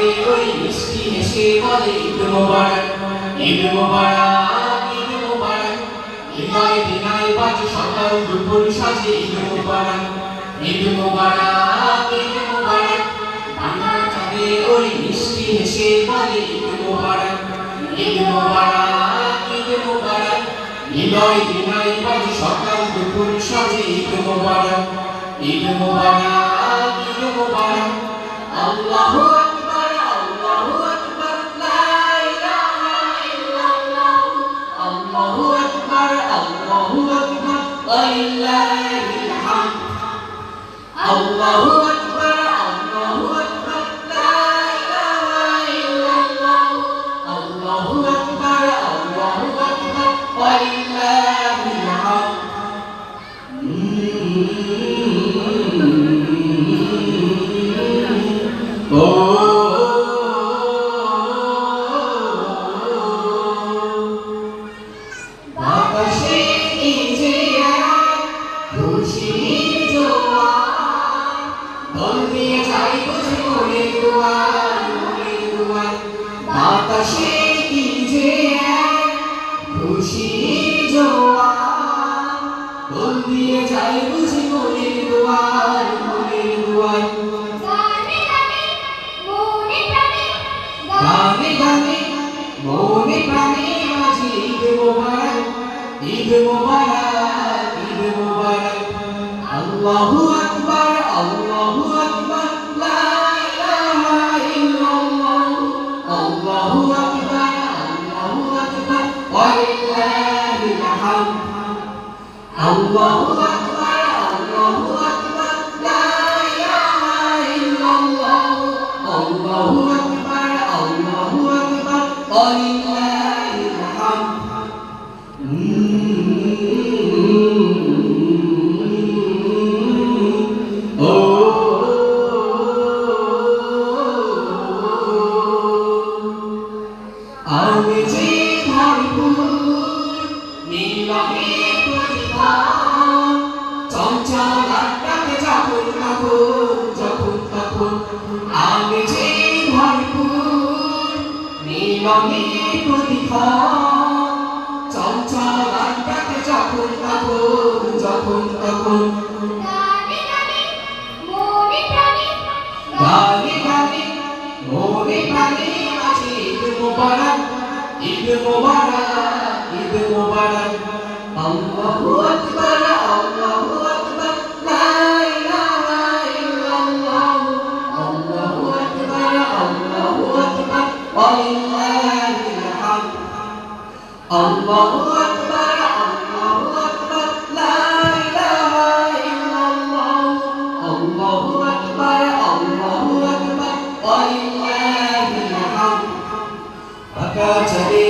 হাতে মিষ্টি হেসে বলে ঈদ মোবারক ঈদ মোবারক ঈদ মোবারক হৃদয় দিনায় বাজে সকাল দুপুর সাজে ঈদ মোবারক ঈদ মোবারক ঈদ মোবারক চাঁদে মিষ্টি হেসে বলে ঈদ মোবারক ঈদ মোবারক ঈদ মোবারক হৃদয় দিনায় বাজে সকাল দুপুর সাজে ঈদ মোবারক ঈদ মোবারক ঈদ মোবারক ও বাতাসে ইজে খুশির জোয়ার দল দিয়ে যাই বুঝি ঈদ মোবারক ঈদ মোবারক, আল্লাহু আকবার আল্লাহু আকবার, লা ইলাহা ইল্লাল্লাহ, আল্লাহু আকবার আল্লাহু আকবার ওয়ালিল্লাহিল হামদ আল্লাহু আকবার আল্লাহু আকবার, লা ইলাহা ইল্লাল্লাহ, আল্লাহু আকবার আল্লাহু আকবার ওয়ালিল্লাহিল আমি যে ভরপুর নীলমে প্রতিফলন চঞ্চল আত্মাকে যখন তখন যখন তখন গানে গানে মনে প্রাণে আছে ঈদ মোবারক ঈদ মোবারক। মোবারক আল্লাহু আকবার আল্লাহু আকবার লা ইলাহা ইল্লাল্লাহ আল্লাহু আকবার আল্লাহু আকবার ওয়ালিল্লাহিল হামদ আল্লাহু আকবার আল্লাহু আকবার লা ইলাহা ইল্লাল্লাহ আল্লাহু আকবার আল্লাহু আকবার ওয়ালিল্লাহিল হামদ আকা চলে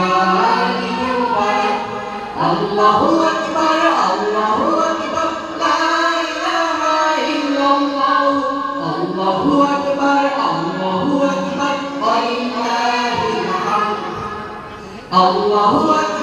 আল্লাহু আকবার আল্লাহু আকবার লা ইলাহা ইল্লাল্লাহ আল্লাহু আকবার আল্লাহু আকবার ওয়ালিল্লাহিল হামদ আল্লাহু আকবার